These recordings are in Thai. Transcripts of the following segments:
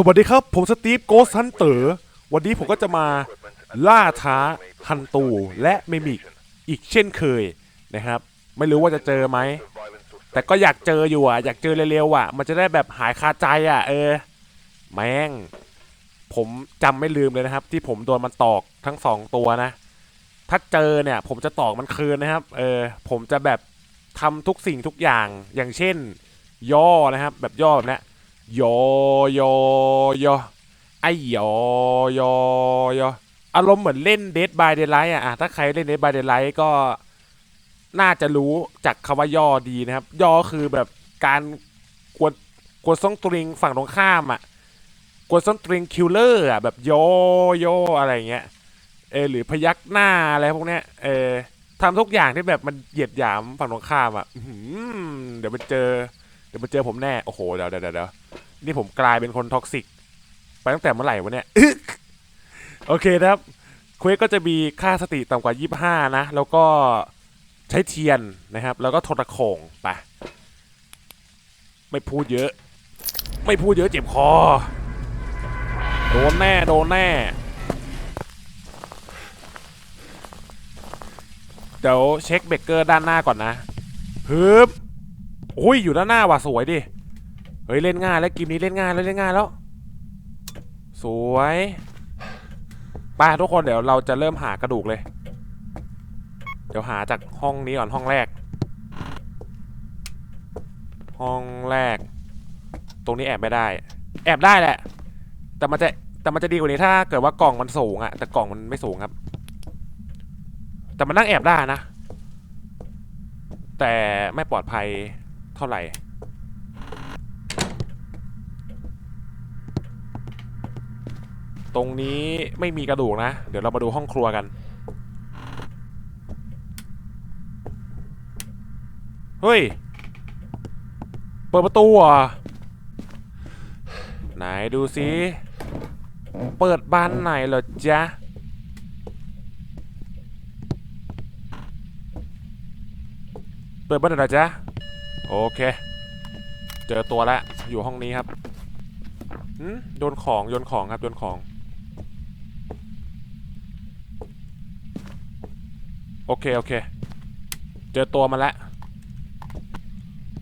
สวัสดีครับ ผมสตีฟโกสฮันเตอร์วันนี้ผมก็จะมาล่าท้าฮันตูและเมมิกอีกเช่นเคยนะครับ ไม่รู้ว่าจะเจอไหม แต่ก็อยากเจออยู่อะ อยากเจอเร็วๆอะ มันจะได้แบบหายคาใจอะ เออ แม่ง ผมจำไม่ลืมเลยนะครับ ที่ผมโดนมันตอกทั้งสองตัวนะ ถ้าเจอเนี่ย ผมจะตอกมันคืนนะครับ เออ ผมจะแบบทำทุกสิ่งทุกอย่างอย่างเช่น ย่อนะครับ แบบย่อแบบเนี้ ยโยโยโยไอยโยโยโยอารมณ์เหมือนเล่น Dead by Daylight อะถ้าใครเล่น Dead by Daylight ก็น่าจะรู้จากคำว่าย่อดีนะครับ ย่อคือแบบการกวนกวนซ่องตริงฝั่งตรงข้ามอะกวนซ่องตริงคิลเลอร์อะแบบยโยออะไรเงี้ยเออหรือพยักหน้าอะไรพวกเนี้ยเออทำทุกอย่างที่แบบมันเหยียดหยามฝั่งตรงข้ามอะเดี๋ยวมันเจอ เดี๋ยวมันเจอผมแน่ โอ้โห เดี๋ยวเดี๋ยวเดี๋ยวนี่ผมกลายเป็นคนท็อกซิก ไปตั้งแต่เมื่อไหร่วะเนี่ย โอเคครับเควสก็จะมีค่าสติต่ำกว่า 25 นะ แล้วก็ใช้เทียนนะครับ แล้วก็โทรโขงไป ไม่พูดเยอะ ไม่พูดเยอะเจ็บคอ โดนแน่ โดนแน่ เดี๋ยวเช็คเบรกเกอร์ด้านหน้าก่อนนะฮึบ อุ้ยอยู่ด้านหน้าว่ะสวยดิเฮ้ยเล่นง่ายแล้วเกมนี้เล่นง่ายแล้วเล่นง่ายแล้ว สวยไปทุกคนเดี๋ยวเราจะเริ่มหากระดูกเลย เดี๋ยวหาจากห้องนี้ก่อนห้องแรก ห้องแรก ตรงนี้แอบไม่ได้ แอบได้แหละ แต่มันจะแต่มันจะดีกว่านี้ถ้าเกิดว่ากล่องมันสูงอะแต่กล่องมันไม่สูงครับ แต่มันนั่งแอบได้นะ แต่ไม่ปลอดภัย เท่าไหร่ ตรงนี้ไม่มีกระดูกนะ เดี๋ยวเรามาดูห้องครัวกัน เฮ้ย เปิดประตูอะไหนดูสิเปิดบานไหนเหรอจ๊ะเปิดบ้านไหนเหรอจ๊ะ โอเค เจอตัวแล้วอยู่ห้องนี้ครับหืมโยนของโยนของครับโยนของ โอเค โอเค เจอตัวมันแล้ว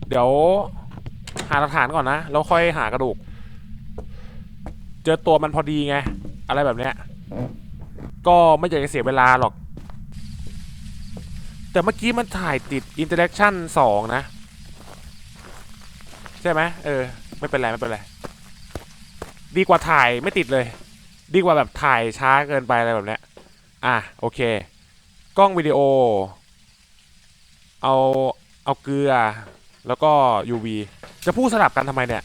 เดี๋ยว หาหลักฐานก่อนนะแล้วค่อยหากระดูก เจอตัวมันพอดีไง อะไรแบบเนี้ย ก็ไม่อยากจะเสียเวลาหรอก แต่เมื่อกี้มันถ่ายติด interaction 2นสองนะ ช่ไหมเออ ไม่เป็นไรไม่เป็นไร ดีกว่าถ่ายไม่ติดเลย ดีกว่าแบบถ่ายช้าเกินไปอะไรแบบเนี้ย อะโอเค กล้องวิดีโอ เอาเอาเกลือ แล้วก็ UV จะพูดสลับกันทำไมเนี่ย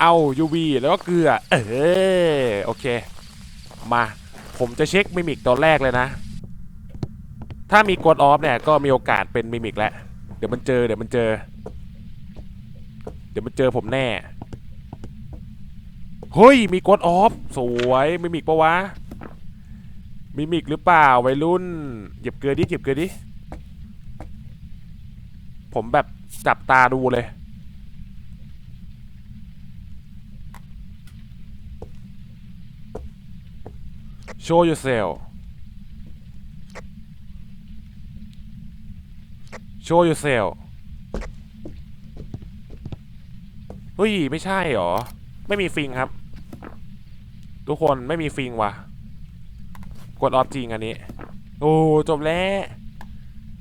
เอา UV แล้วก็เกลือ เออโอเค มา ผมจะเช็คมิมิกตอนแรกเลยนะ ถ้ามีกดออฟเนี่ยก็มีโอกาสเป็นมิมิกแล้ว เดี๋ยวมันเจอเดี๋ยวมันเจอ เดี๋ยวมันเจอผมแน่ เฮ้ย มีกดออฟ สวยมิมิกปะวะมิมิกหรือเปล่าวัยรุ่นเหยียบเกลือดิเหยียบเกลือดิ ผมแบบจับตาดูเลย show yourself show yourself เฮ้ยไม่ใช่หรอ ไม่มีฟิงครับ ทุกคนไม่มีฟิงว่ะ กดออฟจริงอันนี้ โอ้จบแล้ว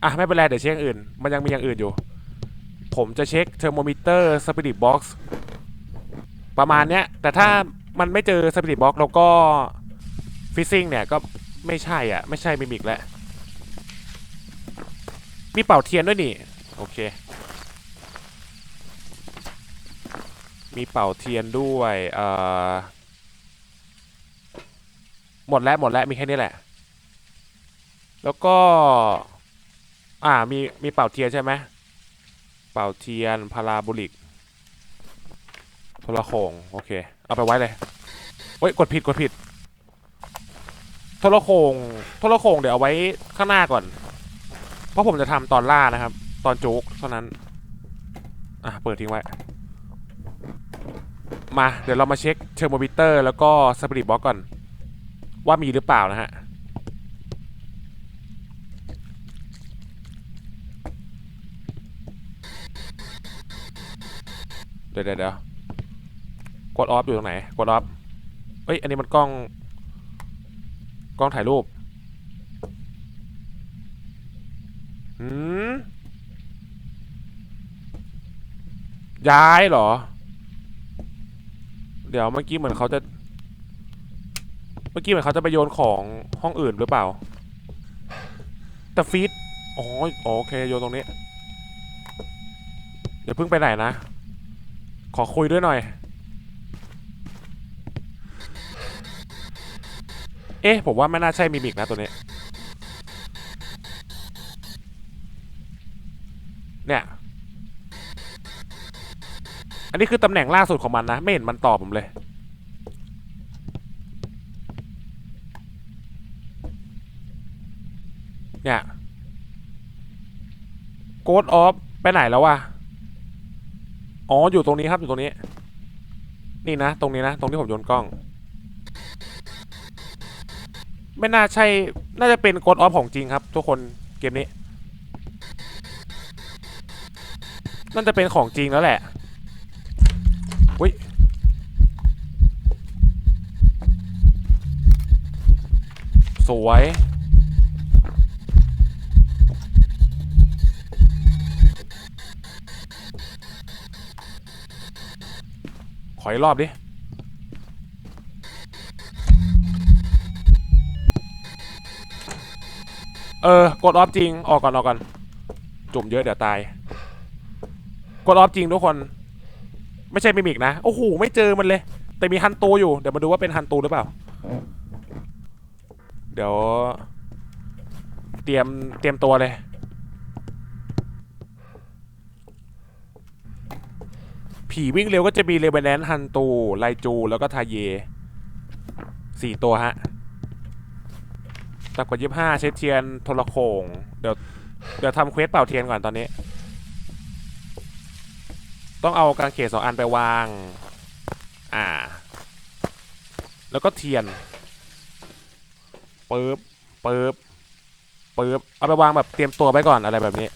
อะไม่เป็นไรเดี๋ยวเช็คอย่างอื่น มันยังมีอย่างอื่นอยู่ ผมจะเช็คเทอร์โมมิเตอร์สปิริตบ็อกซ์ประมาณเนี้ย แต่ถ้ามันไม่เจอสปิริตบ็อกซ์แล้วก็ฟิซซิ่งเนี่ยก็ไม่ใช่อะ ไม่ใช่มิมิกแล้วมีเป่าเทียนด้วยนี่ โอเค มีเป่าเทียนด้วยเอ่อหมดแล้วหมดแล้วมีแค่นี้แหละ แล้วก็ อ่ามีมีเป่าเทียนใช่ไหมเป่าเทียนพาราโบลิกโทรโขงโอเค เอาไปไว้เลยเฮ้ยกดผิดกดผิดโทรโขงโทรโขงเดี๋ยวเอาไว้ข้างหน้าก่อน เพราะผมจะทำตอนล่านะครับ ตอนโจ๊กเท่านั้น อะเปิดทิ้งไว้ มาเดี๋ยวเรามาเช็คเทอร์โมมิเตอร์แล้วก็สปริตบ็อกก่อน ว่ามีหรือเปล่านะฮะเดี๋ยวเดี๋ยวเดี๋ยวกดออฟอยู่ตรงไหน กดออฟเอ้ย อันนี้มันกล้อง กล้องถ่ายรูปหืมย้ายเหรอ เดี๋ยวเมื่อกี้เหมือนเขาจะ เมื่อกี้เหมือนเขาจะไปโยนของห้องอื่นหรือเปล่า แต่ฟีดอ๋อโอเคโยนตรงนี้เดี๋ยวเพิ่งไปไหนนะ ขอคุยด้วยหน่อย เอ๊ะ ผมว่าไม่น่าใช่มิมิกนะตัวนี้ เนี่ย อันนี้คือตำแหน่งล่าสุดของมันนะ ไม่เห็นมันตอบผมเลย เนี่ยโกดออฟไปไหนแล้ววะ อ๋อ อยู่ตรงนี้ครับ อยู่ตรงนี้ นี่นะ ตรงนี้นะ ตรงที่ผมโยนกล้อง ไม่น่าใช่ น่าจะเป็นโกดออฟของจริงครับ ทุกคนเกมนี้ น่าจะเป็นของจริงแล้วแหละอุ้ย ส วย ขออีกรอบดิเออ กดออฟจริง ออกก่อนออกก่อน จุ่มเยอะเดี๋ยวตาย กดออฟจริงทุกคน ไม่ใช่มิมิกนะ โอ้โห ไม่เจอมันเลย แต่มีฮันตูอยู่ เดี๋ยวมาดูว่าเป็นฮันตูหรือเปล่า เดี๋ยว เตรียมเตรียมตัวเลย ผีวิ่งเร็วก็จะมีเลเวนแนนฮันตู ไลจู แล้วก็ทาเยสี่ตัวฮะต่ำกว่ายี่ห้าเชดเทียนโทรโขงเดี๋ยวเดี๋ยวทำเควสเป่าเทียนก่อนตอนนี้ ต้องเอากางเขนสองอันไปวาง อ่า แล้วก็เทียน ปึ๊บปึ๊บปึ๊บเอาไปวางแบบเตรียมตัวไว้ก่อนอะไรแบบนี้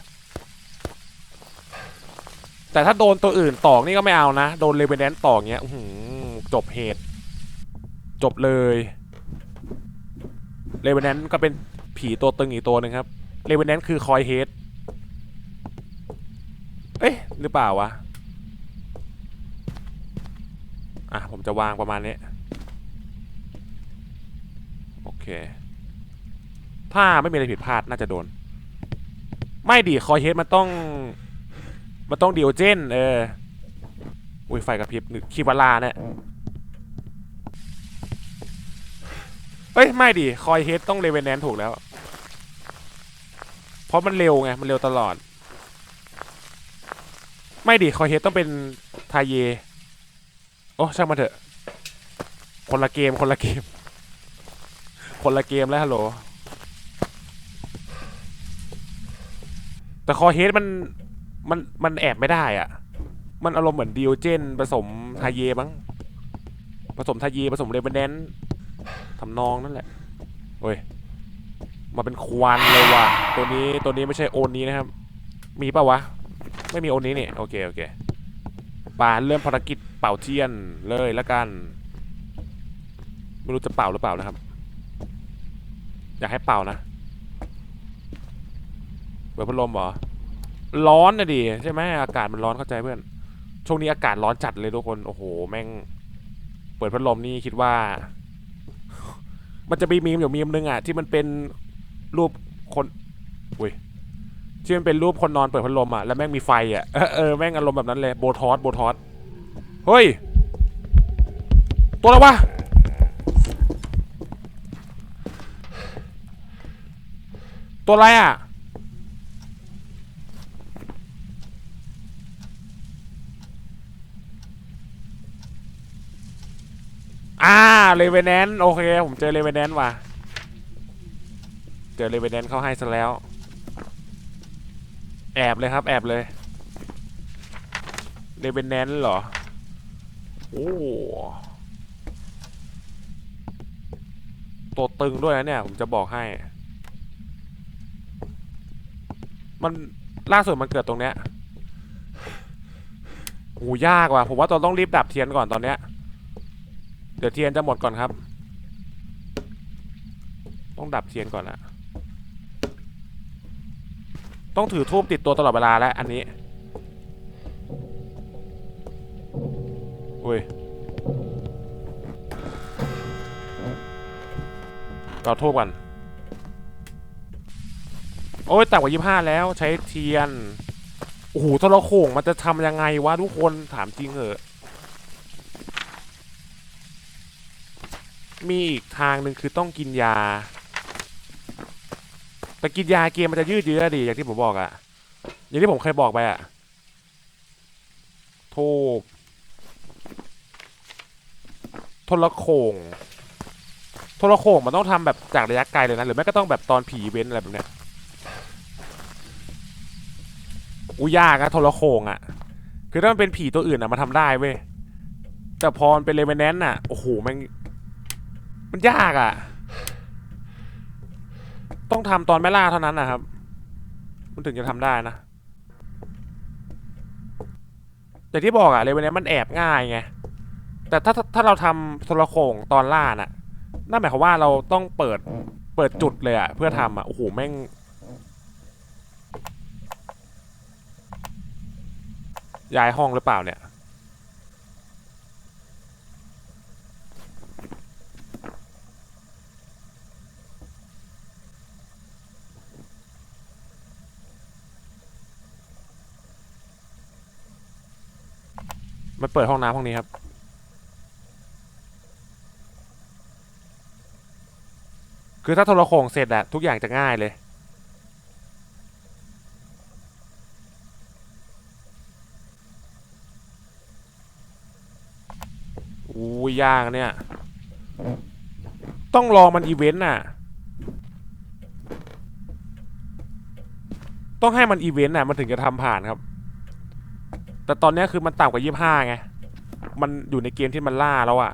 แต่ถ้าโดนตัวอื่นตอกนี่ก็ไม่เอานะ โดนเลเวนแนนตอกเงี้ยจบเหตุ จบเลยเลเวนแนนก็เป็นผีตัวตึงอีกตัวหนึ่งครับเลเวนแนนคือคอยเฮดเอ๊ะหรือเปล่าวะอะผมจะวางประมาณนี้โอเค ถ้าไม่มีอะไรผิดพลาดน่าจะโดน ไม่ดิคอยเฮดมันต้อง มันต้องเดียวเจน เออ อุ้ยไฟกระพริบนึกคิวาลาเนี่ยเอ้ย ไม่ดิคอยเฮดต้องเลเวนแนนถูกแล้ว เพราะมันเร็วไง มันเร็วตลอด ไม่ดิคอยเฮดต้องเป็นทาเย โอ้ช่างมาเถอะ คนละเกมคนละเกม คนละเกมแล้วฮัลโหล แต่คอเฮดมันมันมันแอบไม่ได้อะมันอารมณ์เหมือนดิโอเจนผสมทาเยมั้งผสมทาเยผสมเรเบนแนนทำนองนั่นแหละเฮ้ยมาเป็นควันเลยว่ะ ตัวนี้ตัวนี้ไม่ใช่โอนนี้นะครับ มีปะวะ ไม่มีโอนนี้นี่โอเคโอเคปาเริ่มภารกิจเป่าเทียนเลยล้วกัน ไม่รู้จะเป่าหรือเปล่านะครับ อยากให้เป่านะ เปิดพัดลมเหรอ ร้อนนะดิใช่ไหมอากาศมันร้อนเข้าใจเพื่อน ช่วงนี้อากาศร้อนจัดเลยทุกคน โอ้โห แม่ง เปิดพัดลมนี่คิดว่า มันจะมีมีมอยู่มีมนึงอะที่มันเป็นรูปคน อุ้ยที่มันเป็นรูปคนนอนเปิดพัดลมอะ แล้วแม่งมีไฟอะ เออ แม่งอารมณ์แบบนั้นเลย โบทอส โบทอส เฮ้ย ตัวอะไรวะตัวอะไรอะ อ่าเลเวนแนนโอเค ผมเจอเลเวนแนนว่ะ เจอเลเวนแนนเข้าให้ซะแล้ว แอบเลยครับ แอบเลยเลเวนแนนเหรอ โอ้ตัวตึงด้วยนะเนี่ย ผมจะบอกให้ มันล่าสุดมันเกิดตรงเนี้ยโอ้ยากว่ะ ผมว่าเราต้องรีบดับเทียนก่อนตอนเนี้ย เดี๋ยวเทียนจะหมดก่อนครับ ต้องดับเทียนก่อนอะต้องถือทูบติดตัวตลอดเวลาแล้วอันนี้อุ้ยเราทูบกัน โอ้ยต่ำกว่ายี่ห้าแล้วใช้เทียน โอ้โหทรโขงมันจะทำยังไงวะทุกคนถามจริงเหอะ มีอีกทางหนึ่งคือต้องกินยา แต่กินยาเกมมันจะยืดเยื้อดีอย่างที่ผมบอกอะอย่างที่ผมเคยบอกไปอะทูบทรโขงโทรโขงมันต้องทำแบบจากระยะไกลเลยนะหรือไม่ก็ต้องแบบตอนผีเว้นอะไรแบบเนี้ยอู้ยากอะโทรโขงอะคือถ้ามันเป็นผีตัวอื่นอะมาทำได้เว้ยแต่พอมันเป็นเลเวนแนนต์อะโอ้โหแมัน มันยากอะ่ะ ต้องทำตอนไม่ล่าเท่านั้นนะครับ มันถึงจะทำได้นะ แต่ที่บอกอะเลยวันนี้มันแอบง่ายไง แต่ถ้าถ้าเราทำโทรโขงตอนล่าน่ะ นั่นหมายความว่าเราต้องเปิดเปิดจุดเลยอะเพื่อทำอะ โอ้โห แม่งย้ายห้องหรือเปล่าเนี่ย มันเปิดห้องน้ำห้องนี้ครับ คือถ้าโทรโขงเสร็จอะทุกอย่างจะง่ายเลย อู้ยยากเนี่ย ต้องรอมันอีเวนต์น่ะ ต้องให้มันอีเวนต์น่ะ มันถึงจะทำผ่านครับ แต่ตอนนี้คือมันต่ำกว่ายี่สิบห้าไง มันอยู่ในเกมที่มันล่าแล้วอะ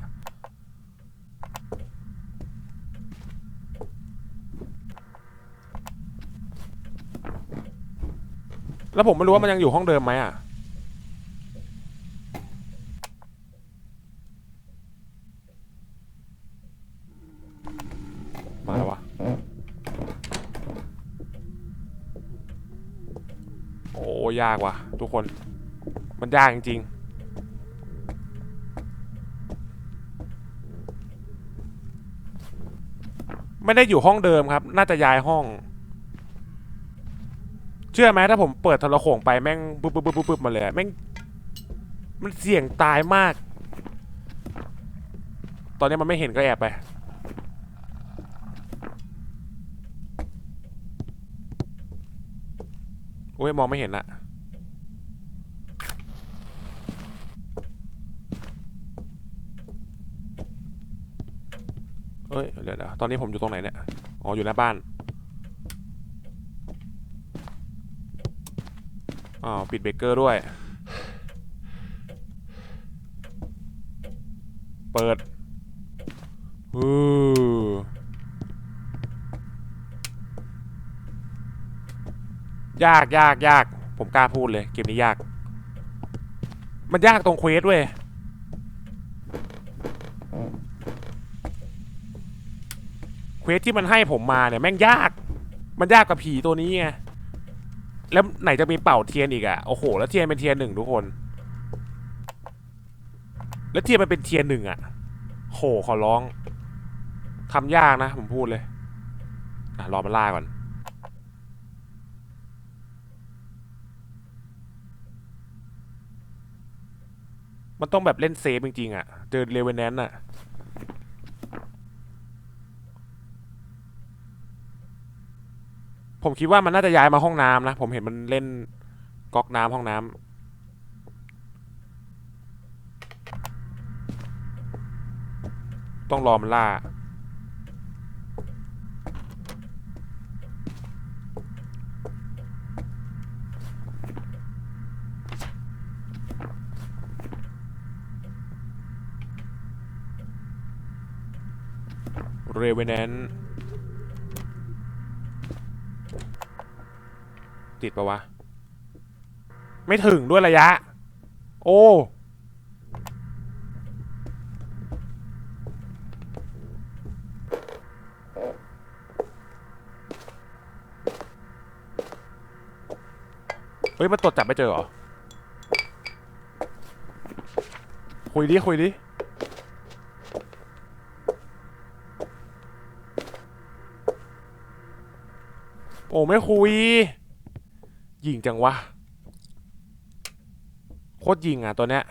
แล้วผมไม่รู้ว่ามันยังอยู่ห้องเดิมไหมอะมาแล้ววะโอ้ยากว่ะ ทุกคน มันยากจริงๆ ไม่ได้อยู่ห้องเดิมครับ น่าจะย้ายห้อง เชื่อไหมถ้าผมเปิดทรโขงไปแม่งปุ๊บปุ๊บปุ๊บปุ๊บมาเลยแม่งมันเสี่ยงตายมาก ตอนนี้มันไม่เห็นก็แอบไปโอ้ยมองไม่เห็นอะ เอ้ยเดี๋ยวนะตอนนี้ผมอยู่ตรงไหนเนี่ย อ๋อ อยู่หน้าบ้าน อ๋อ ปิดเบเกอร์ด้วย เปิดอือยากยากยาก ผมกล้าพูดเลย เกมนี้ยาก มันยากตรงเควสเว้ย เควสที่มันให้ผมมาเนี่ยแม่งยาก มันยากกับผีตัวนี้ไง แล้วไหนจะมีเป่าเทียนอีกอะโอ้โห แล้วเทียนเป็นเทียนหนึ่งทุกคน แล้วเทียนมันเป็นเทียนหนึ่งอะโหขอร้องทำยากนะผมพูดเลยอะรอมันล่าก่อนมันต้องแบบเล่นเซฟจริงๆอะเจอเลเวนแนนอะ ผมคิดว่ามันน่าจะย้ายมาห้องน้ำนะ ผมเห็นมันเล่นก๊อกน้ำห้องน้ำต้องรอมันล่า เรเวนแนน ติดปะวะ ไม่ถึงด้วยระยะ โอ้ เฮ้ย มันตรวจจับไม่เจอเหรอ คุยดิ คุยดิโอ้ไม่คุย ยิงจังวะ โคตรยิงอะตัวเนี้ย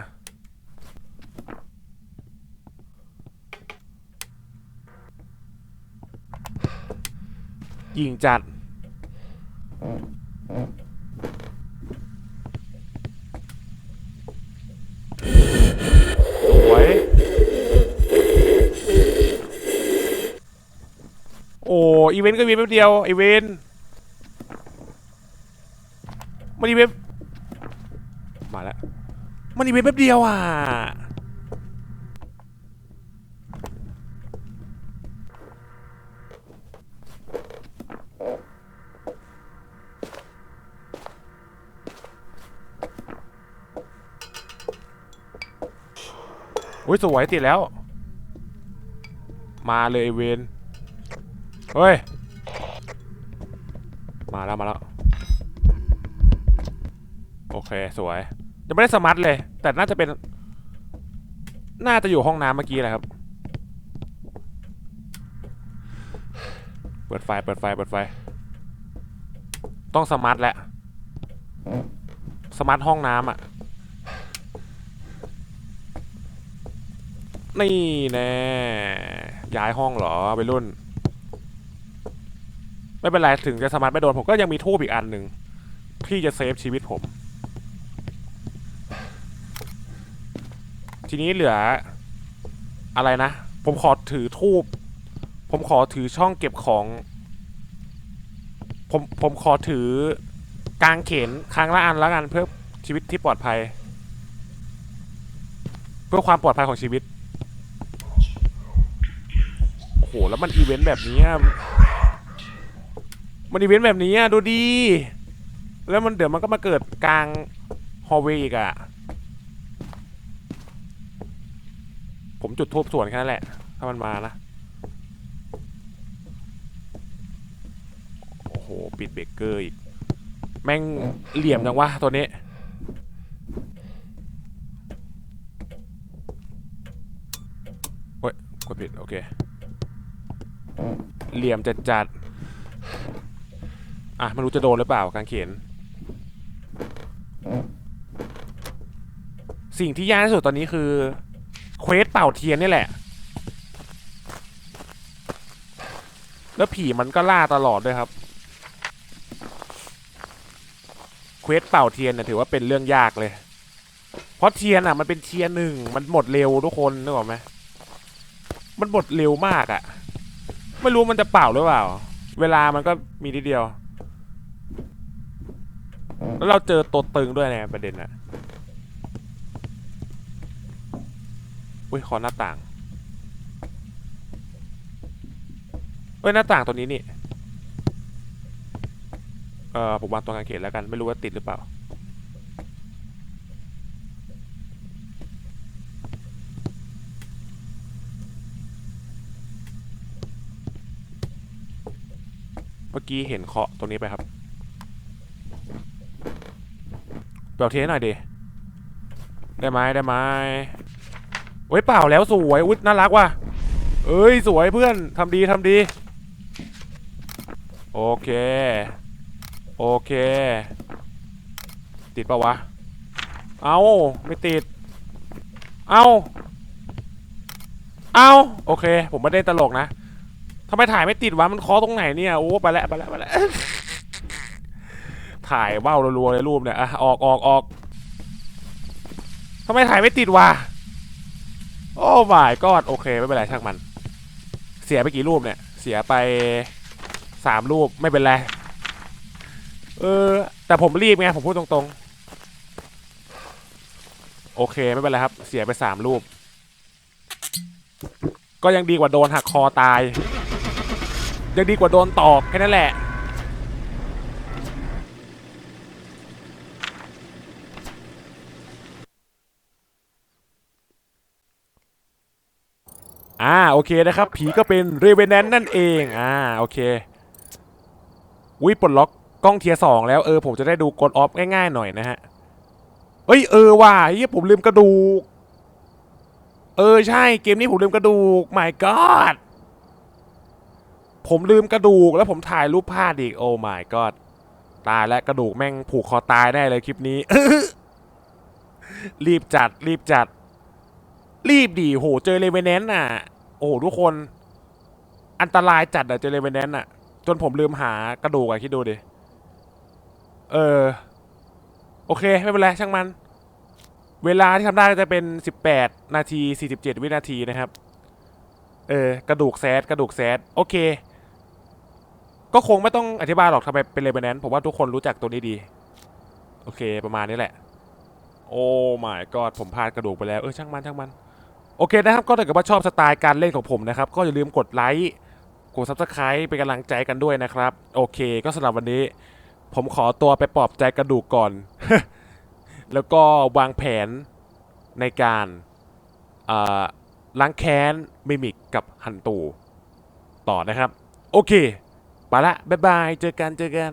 ยิงจัด สวย โอ้ อีเวนต์ก็อีแป๊บเดียว อีเวนต์ มันอีเวนต์มาแล้ว มันอีเวนต์แป๊บเดียวอะ โอ้ย สวยติดแล้ว มาเลยเวน เฮ้ย มาแล้วมาแล้ว โอ เคสวยยังไม่ได้สมัตเลย แต่น่าจะเป็น น่าจะอยู่ห้องน้ำเมื่อกี้แหละครับ เปิดไฟเปิดไฟเปิดไฟ ต้องสมาร์ทแหละสมาร์ทห้องน้ำอะนี่แน่ย้ายห้องเหรอไปรุ่น ไม่เป็นไร ถึงจะสมาร์ทไม่โดน ผมก็ยังมีทูบอีกอันหนึ่งที่จะเซฟชีวิตผม ทีนี้เหลืออะไรนะ ผมขอถือทูบผมขอถือช่องเก็บของ ผมผมขอถือกางเขนครั้งละอันแล้วกันเพื่อชีวิตที่ปลอดภัย เพื่อความปลอดภัยของชีวิตโอ้โหแล้วมันอีเวนต์แบบนี้มันอีเวนต์แบบนี้ดูดี แล้วมันเดี๋ยวมันก็มาเกิดกลางฮอลเวย์อีกอะ ผมจุดทูบส่วนแค่นั้นแหละ ถ้ามันมานะโอ้โห ปิดเบรกเกอร์อีก แม่งเหลี่ยมจังวะตัวนี้โอ้ย กดผิด โอเค เหลี่ยมจัดจัดอะไม่รู้จะโดนหรือเปล่ากางเขนสิ่งที่ยากที่สุดตอนนี้คือ เควสเป่าเทียนนี่แหละ แล้วผีมันก็ล่าตลอดด้วยครับ เควสเป่าเทียนเนี่ยถือว่าเป็นเรื่องยากเลย เพราะเทียนอะ มันเป็นเทียนหนึ่ง มันหมดเร็วทุกคนนึกออกไหมมันหมดเร็วมากอะ่ะ ไม่รู้มันจะเป่าหรือเปล่า เวลามันก็มีนิดเดียว แล้วเราเจอตัวตึงด้วยนี่ยประเด็นอะ อุ้ย ขอหน้าต่างเอ้ยหน้าต่างตัวนี้นี่ เอ่อ ผมวางตัวกางเขนแล้วกัน ไม่รู้ว่าติดหรือเปล่า เมื่อกี้เห็นเคาะตรงนี้ไปครับเป่าเทียนหน่อยดิได้ไหมได้ไหม โอ้ยเปล่าแล้วสวยอุ๊ยน่ารักว่ะเอ้ยสวยเพื่อนทำดีทำดี โอเค โอเค ติดปะวะ เอาไม่ติด เอาเอาโอเค ผมไม่ได้ตลกนะทำไมถ่ายไม่ติดวะมันคอตรงไหนเนี่ยโอ้ไปแล้วไปแล้วไปแล้วถ่ายว่าวรัวๆเลยรูปเนี่ยอะออกออกออกทำไมถ่ายไม่ติดวะ โอ้ my god โอเค ไม่เป็นไรช่างมัน เสียไปกี่รูปเนี่ย เสียไปสามรูปไม่เป็นไรเออ แต่ผมรีบไง ผมพูดตรงๆ โอเคไม่เป็นไรครับ เสียไปสามรูป ก็ยังดีกว่าโดนหักคอตาย ยังดีกว่าโดนตอกแค่นั้นแหละ อ่าโอเคนะครับ ผีก็เป็นเรเวนแนนนั่นเองอ่าโอเควิปลดล็อกกล้องเทียสองแล้วเออผมจะได้ดูกดออฟง่ายๆหน่อยนะฮะเอ้ยเออว่ะเฮียผมลืมกระดูก เออใช่เกมนี้ผมลืมกระดูก my god ผมลืมกระดูกแล้วผมถ่ายรูปพลาดอีกโอ้ my god ตายแล้วกระดูกแม่งผูกคอตายได้เลยคลิปนี้ รีบจัดรีบจัด รีบดีโหเจอเลเวนแนนน่ะ โอ้โหทุกคนอันตรายจัดอะเจเลเวนแนนน่ะจนผมลืมหากระดูกอะคิดดูดิ เออ โอเค ไม่เป็นไรช่างมัน เวลาที่ทำได้ก็จะเป็น 18 นาที 47 วินาทีนะครับ เออ กระดูกแซดกระดูกแซดโอเค ก็คงไม่ต้องอธิบายหรอกทำไมเป็นเลเวนแนนผมว่าทุกคนรู้จักตัวนี้ดี โอเค ประมาณนี้แหละ โอ้ my god ผมพลาดกระดูกไปแล้ว เออ ช่างมันช่างมัน โอเคนะครับ ก็ถ้าเกิดว่าชอบสไตล์การเล่นของผมนะครับ ก็อย่าลืมกดไลค์ กด subscribe เป็นกำลังใจกันด้วยนะครับ โอเค ก็สำหรับวันนี้ ผมขอตัวไปปลอบใจกระดูกก่อน แล้วก็วางแผนในการล้างแค้นมิมิกกับฮันตู ต่อนะครับ โอเค ไปละ บ๊ายบาย เจอกัน เจอกัน